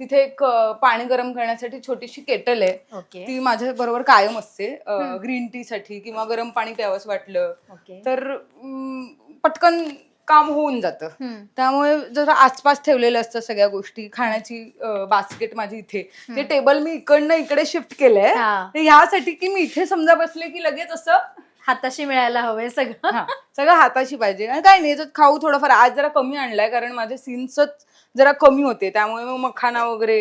तिथे एक अं, पाणी गरम करण्यासाठी छोटीशी केटल आहे. ओके. ती माझ्या बरोबर कायम असते. ग्रीन टी साठी किंवा गरम पाणी प्यावंच वाटलं ओके. तर पटकन काम होऊन जातं. हम्म. त्यामुळे जर आसपास ठेवलेलं असतं सगळ्या गोष्टी. खाण्याची बास्केट माझी इथे. ते. टेबल मी इकडनं इकडे शिफ्ट केलंय. हा. तर ह्यासाठी की मी इथे समजा बसले की लगेच असं हाताशी मिळायला हवंय सगळं. हा, सगळं हाताशी पाहिजे. आणि काय नाही याच्यात खाऊ थोडंफार. आज जरा कमी आणलाय कारण माझे सीन्सच जरा कमी होते त्यामुळे मग मखाना वगैरे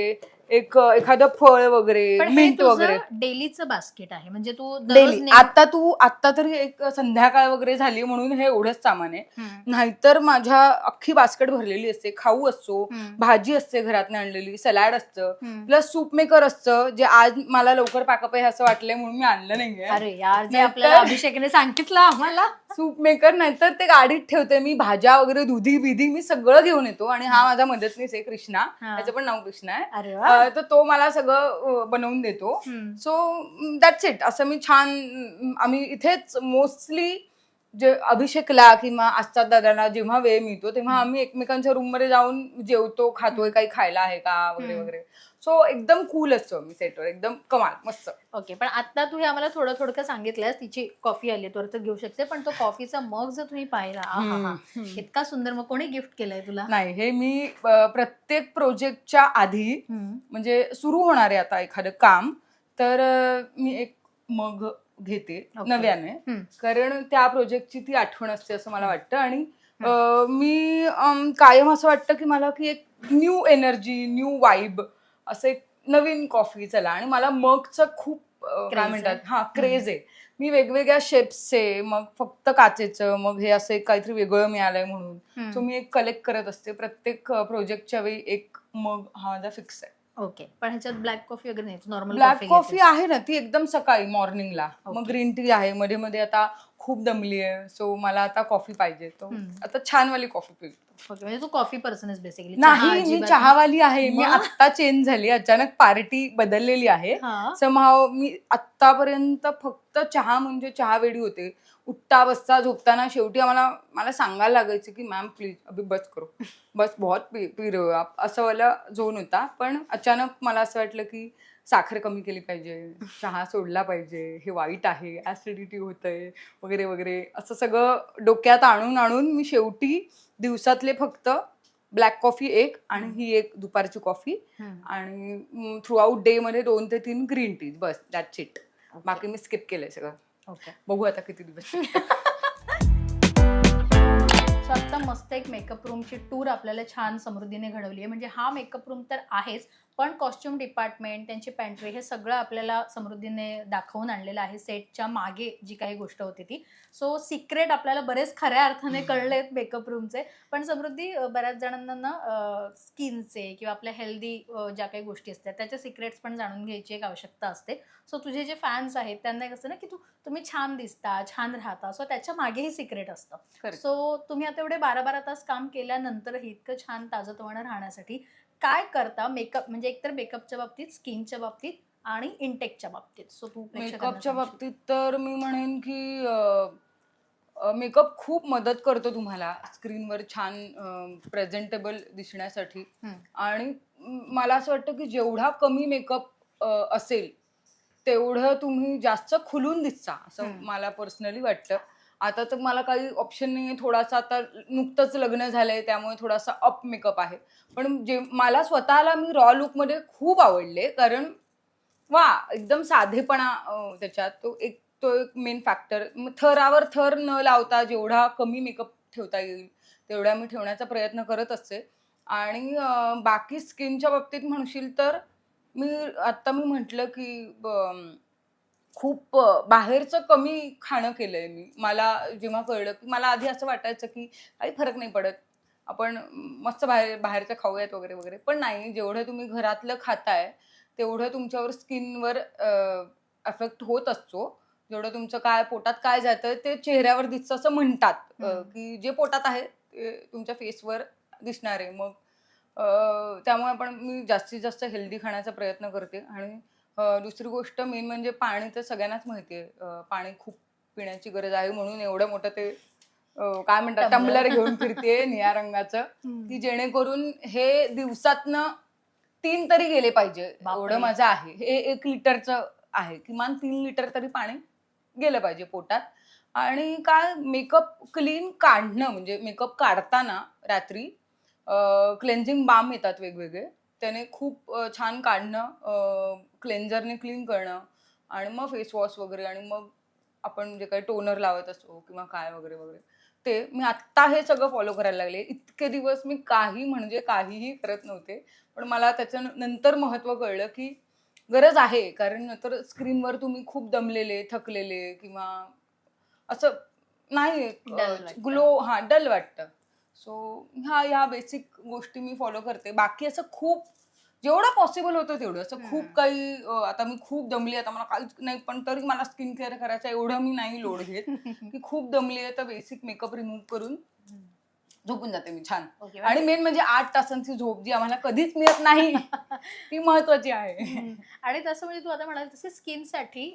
एक एखादं फळ वगैरे मिंट वगैरे डेलीचं बास्केट आहे म्हणजे तू डेली आता तू आता तरी एक संध्याकाळ वगैरे झाली म्हणून हे एवढंच सामान आहे. नाहीतर माझ्या अख्खी बास्केट भरलेली असते खाऊ असतो. भाजी असते घरातनं आणलेली सलाड असतं. प्लस सूप मेकर असतं जे आज मला लवकर पाकप आहे असं वाटलंय म्हणून मी आणलं नाहीये अरे यार जे आपल्याला अभिषेकने सांगितलं आम्हाला सूप मेकर नाहीतर ते गाडीत ठेवते. मी भाज्या वगैरे दुधी बिधी मी सगळं घेऊन येतो. आणि हा माझा मदतनीस आहे कृष्णा. हा. त्याचं पण नाव कृष्णा आहे. अरे वा. अं, तर तो मला सगळं अं, बनवून देतो. हम्म. सो दॅट्स इट असं मी छान अं, आम्ही इथेच मोस्टली जे अभिषेकला किंवा आजचा दादाला जेव्हा वेळ मिळतो तेव्हा आम्ही एकमेकांच्या रूममध्ये जाऊन जेवतो खातोय काही खायला आहे का वगैरे. वगैरे सो एकदम कूल असतो मी सेटवर एकदम कमाल मस्त ओके पण आता तू हे आम्हाला थोडं थोडं सांगितलंस तिची कॉफी आली तर घेऊ शकते पण तो कॉफीचा मग जर तुम्ही पाहिला. इतका सुंदर मग कोणी गिफ्ट केलंय तुला नाही हे मी प्रत्येक प्रोजेक्टच्या आधी. म्हणजे सुरू होणार आहे आता एखादं काम तर मी एक मग घेते. नव्याने. कारण त्या प्रोजेक्टची ती आठवण असते असं मला वाटतं. आणि मी कायम असं वाटतं की मला की एक न्यू एनर्जी न्यू वाईब असं एक नवीन कॉफी चला. आणि मला मगचं खूप काय. म्हणतात? हा क्रेज आहे. मी वेगवेगळ्या शेप्सचे मग फक्त काचेचं मग हे असं एक काहीतरी वेगळं मिळालंय म्हणून. सो मी एक कलेक्ट करत असते. प्रत्येक प्रोजेक्टच्या वेळी एक मग हा माझा फिक्स आहे. ओके पण ह्याच्यात ब्लॅक कॉफी वगैरे नाही नॉर्मल ब्लॅक कॉफी आहे ना ती एकदम सकाळी मॉर्निंगला मग. ग्रीन टी आहे मध्ये मध्ये आता खूप दमली आहे. सो मला आता कॉफी पाहिजे. तो. आता छानवाली कॉफी पिऊ. म्हणजे तू कॉफी पर्सन बेसिकली नाही मी चहावाली आहे. मी? आत्ता चेंज झाली. अचानक पार्टी बदललेली आहे. समहाव मी आत्तापर्यंत फक्त चहा म्हणजे चहा वेडी होते. उठता बसता झोपताना शेवटी आम्हाला मला सांगायला लागायचं की मॅम प्लीज अभि बस करो. बस बहुत पी पी रहे आप असं वाला झोन होता. पण अचानक मला असं वाटलं की साखर कमी केली पाहिजे चहा सोडला पाहिजे हे वाईट आहे ऍसिडिटी होतंय वगैरे वगैरे असं सगळं डोक्यात आणून आणून मी शेवटी दिवसातले फक्त ब्लॅक कॉफी एक आणि ही एक दुपारची कॉफी. आणि थ्रू आउट डे मध्ये दोन ते तीन ग्रीन टी बस दॅट्स इट बाकी मी स्किप केलंय सगळं. ओके बघू आता किती दिवस. आता मस्त एक मेकअप रूमची टूर आपल्याला छान समृद्धीने घडवली आहे म्हणजे हा मेकअप रूम तर आहेच पण कॉस्ट्युम डिपार्टमेंट त्यांची पॅन्ट्री हे सगळं आपल्याला समृद्धीने दाखवून आणलेलं आहे. सेटच्या मागे जी काही गोष्ट होती ती. सो सिक्रेट आपल्याला बरेच खऱ्या अर्थाने कळलेत मेकअप रूमचे पण समृद्धी बऱ्याच जणांना ना स्किनचे किंवा आपल्या हेल्दी ज्या काही गोष्टी असतात त्याच्या सिक्रेट्स पण जाणून घ्यायची एक आवश्यकता असते. सो तुझे जे फॅन्स आहेत त्यांना एक असतं ना की तू तुम्ही छान दिसता छान राहता. सो त्याच्या मागेही सिक्रेट असतं. सो तुम्ही आता एवढे बारा बारा तास काम केल्यानंतरही इतकं छान ताजतवानं राहण्यासाठी काय करता मेकअप म्हणजे एकतर मेकअपच्या बाबतीत स्किनच्या बाबतीत आणि इंटेकच्या बाबतीत सो तू मेकअपच्या. बाबतीत तर मी म्हणेन की मेकअप खूप मदत करतो तुम्हाला स्क्रीनवर छान प्रेझेंटेबल दिसण्यासाठी. आणि मला असं वाटतं की जेवढा कमी मेकअप असेल तेवढं तुम्ही जास्त खुलून दिसता असं. मला पर्सनली वाटतं आता तर मला काही ऑप्शन नाही आहे थोडासा आता नुकतंच लग्न झालंय त्यामुळे थोडासा अप मेकअप आहे. पण जे मला स्वतःला मी रॉ लुकमध्ये खूप आवडले कारण वा एकदम साधेपणा अं, त्याच्यात. तो एक तो एक मेन फॅक्टर थरावर थर न लावता जेवढा कमी मेकअप ठेवता येईल तेवढा मी ठेवण्याचा प्रयत्न करत असते. आणि अं, बाकी स्किनच्या बाबतीत म्हणशील तर मी आत्ता मी म्हटलं की ब खूप बाहेरचं कमी खाणं केलंय मी. मला जेव्हा कळलं की मला आधी असं वाटायचं की काही फरक नाही पडत. आपण मस्त बाहेर बाहेरचं खाऊयात वगैरे वगैरे. पण नाही जेवढं तुम्ही घरातलं खाताय तेवढं तुमच्यावर स्किनवर अफेक्ट होत असतो. जेवढं तुमचं काय पोटात काय जातं ते चेहऱ्यावर दिसतं असं म्हणतात. की जे पोटात आहे ते तुमच्या फेसवर दिसणार. आहे मग त्यामुळे आपण मी जास्तीत जास्त हेल्दी खाण्याचा प्रयत्न करते. आणि अं, दुसरी गोष्ट मेन म्हणजे पाणी तर सगळ्यांनाच माहिती आहे पाणी खूप पिण्याची गरज आहे म्हणून एवढं मोठं ते अं, काय म्हणतात Tumbler. टंबलर घेऊन फिरते निळ्या रंगाचं. की जेणेकरून हे दिवसातनं तीन तरी गेले पाहिजे. बापरे. एवढं माझं आहे. हे एक लिटरचं आहे. किमान तीन लिटर तरी पाणी गेलं पाहिजे पोटात. आणि काय मेकअप क्लीन काढणं म्हणजे मेकअप काढताना रात्री क्लेन्झिंग बाम येतात वेगवेगळे. त्याने खूप अं, छान काढणं क्लेन्झरने क्लीन करणं आणि मग फेस वॉश वगैरे आणि मग आपण जे काही टोनर लावत असतो किंवा काय वगैरे वगैरे ते मी आत्ता हे सगळं फॉलो करायला लागले. इतके दिवस मी काही म्हणजे काहीही करत नव्हते. पण मला त्याच्या नंतर महत्त्व कळलं की गरज आहे. कारण नंतर स्क्रीनवर तुम्ही खूप दमलेले थकलेले किंवा असं नाही. ग्लो हा डल वाटतं. सो ह्या ह्या बेसिक गोष्टी मी फॉलो करते. बाकी असं खूप जेवढं पॉसिबल होतं तेवढं. असं खूप. काही आता मी खूप दमली आता मला काहीच नाही पण तरी मला स्किन केअर करायचं एवढं मी नाही लोड घेत. की खूप दमली आहे. तर बेसिक मेकअप रिमूव्ह करून झोपून जाते मी छान. आणि मेन म्हणजे आठ तासांची झोप जी आम्हाला कधीच मिळत नाही ती महत्वाची आहे. आणि तसं म्हणजे तू आता म्हणाल तसे स्किनसाठी.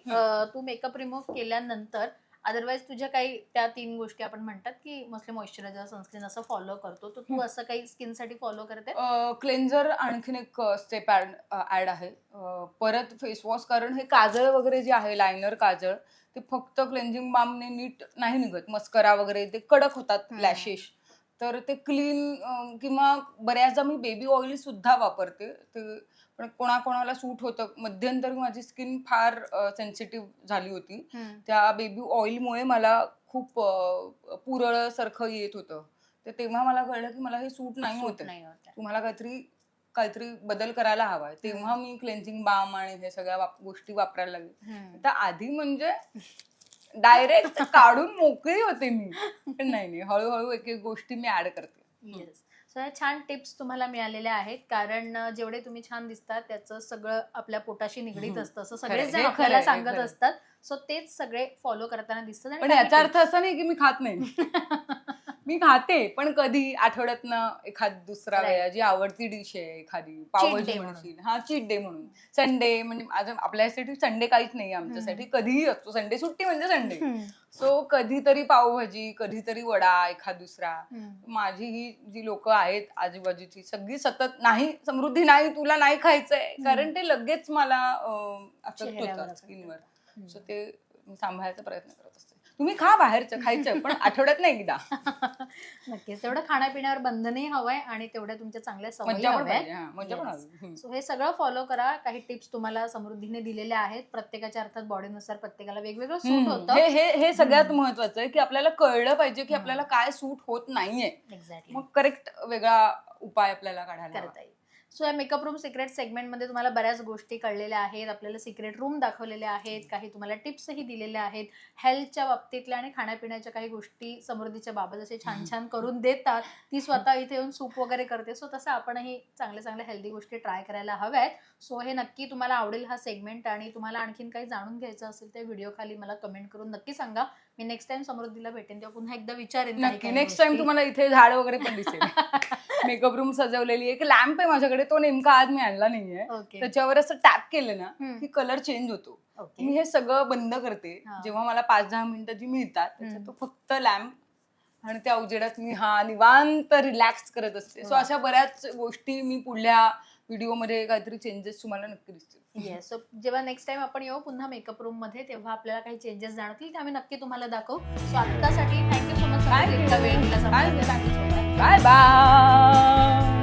तू मेकअप रिमूव्ह केल्यानंतर अदरवाईज तुझ्या काही त्या तीन गोष्टी आपण म्हणतात की मोस्टली मॉइश्चरायझर सनस्क्रीन असं फॉलो करतो. तर तू. असं काही स्किनसाठी फॉलो करते? क्लेन्झर आणखीन एक स्टेप ऍड आहे. परत फेस वॉश कारण हे काजळ वगैरे जे आहे लायनर काजळ ते फक्त क्लेन्झिंग बामने नीट नाही निघत. मस्करा वगैरे ते कडक होतात. लॅशेस तर ते क्लीन किंवा बऱ्याचदा मी बेबी ऑइल सुद्धा वापरते. ते पण कोणाकोणाला सूट होतं. मध्यंतरी माझी स्किन फार सेन्सिटिव्ह झाली होती. त्या बेबी ऑइलमुळे मला खूप अं, पुरळसारखं येत होतं. तर तेव्हा मला कळलं की मला हे सूट नाही होत तुम्हाला काहीतरी काहीतरी बदल करायला हवाय. तेव्हा मी क्लेन्झिंग बाम आणि हे सगळ्या गोष्टी वापरायला लागले. तर आधी म्हणजे डायरेक्ट काढून मोकळी होते मी. पण नाही नाही. हळूहळू एक एक गोष्टी मी ऍड करते. सो ह्या छान टिप्स तुम्हाला मिळालेल्या आहेत. कारण जेवढे तुम्ही छान दिसतात त्याचं सगळं आपल्या पोटाशी निगडीत. असतं. असं सगळेच हे जण आपल्याला सांगत. असतात. सो तेच सगळे फॉलो करताना दिसतात पण याचा अर्थ असा नाही की मी खात नाही. मी खाते पण कधी आठवड्यातनं एखाद दुसरा Right. वेळा जी आवडती डिश आहे एखादी पावभाजी day म्हणशील. हा चीट डे म्हणून. संडे म्हणजे आज आपल्यासाठी संडे काहीच नाही आमच्यासाठी कधीही असतो. संडे सुट्टी म्हणजे संडे. सो कधीतरी पावभाजी कधीतरी वडा एखाद दुसरा. माझी ही जी लोक आहेत आजूबाजूची सगळी सतत नाही समृद्धी नाही तुला नाही खायचंय. कारण ते लगेच मला चेहऱ्यावर होतात affect स्किनवर. सो ते सांभाळायचा प्रयत्न करत. तुम्ही खा बाहेरचं खायचं पण आठवड्यात नाही एकदा नक्कीच तेवढं खाण्यापिण्यावर बंधनही हवंय आणि तेवढ्या तुमच्या चांगल्या सवयी मज्जा पण हव्या पाहिजे हा, मज्जा पण Yes. हवी हम्म. सो हे सगळं फॉलो करा काही टिप्स तुम्हाला समृद्धीने दिलेल्या आहेत प्रत्येकाच्या अर्थात बॉडीनुसार प्रत्येकाला वेगवेगळं सूट हम्म. होतं हे हे हे सगळ्यात. महत्वाचं आहे की आपल्याला कळलं पाहिजे की हम्म. आपल्याला काय सूट होत नाहीये एक्झॅक्टली मग करेक्ट वेगळा उपाय आपल्याला काढायला हवा. करता येईल सो या मेकअप रूम सिक्रेट सेगमेंटमध्ये तुम्हाला बऱ्याच गोष्टी कळलेल्या आहेत. आपल्याला सिक्रेट रूम दाखवलेल्या आहेत. काही तुम्हाला टिप्सही दिलेल्या आहेत. हेल्थच्या बाबतीतल्या आणि खाण्यापिण्याच्या काही गोष्टी समृद्धीच्या बाबत असे छान छान करून देतात ती स्वतः इथे येऊन सूप वगैरे करते. सो तसं आपणही चांगल्या चांगल्या हेल्दी गोष्टी ट्राय करायला हव्यात. सो हे नक्की तुम्हाला आवडेल हा सेगमेंट आणि तुम्हाला आणखीन काही जाणून घ्यायचं असेल तर व्हिडिओ खाली मला कमेंट करून नक्की सांगा. मी नेक्स्ट टाइम समृद्धीला भेटेन तेव्हा पुन्हा एकदा विचारेन नेक्स्ट टाइम. तुम्हाला इथे झाड वगैरे पण दिसेल. मेकअप रूम सजवलेली एक लॅम्प आहे माझ्याकडे तो नेमका आज मी आणला नाहीये त्याच्यावर असं टॅप केलं ना हम्म. की कलर चेंज होतो मी हे सगळं बंद करते हा. जेव्हा मला पाच दहा मिनिटं जी मिळतात त्याच्यात. तो फक्त लॅम्प आणि त्या उजेडात मी हा निवांत रिलॅक्स करत असते सो वा. अशा बऱ्याच गोष्टी मी पुढल्या व्हिडिओमध्ये काहीतरी चेंजेस तुम्हाला नक्की दिसतील. येस सो जेव्हा नेक्स्ट टाइम आपण येऊ पुन्हा मेकअप रूममध्ये तेव्हा आपल्याला काही चेंजेस जाणवतील ते आम्ही नक्की तुम्हाला दाखवू. सो आत्तासाठी thank you so much. Bye bye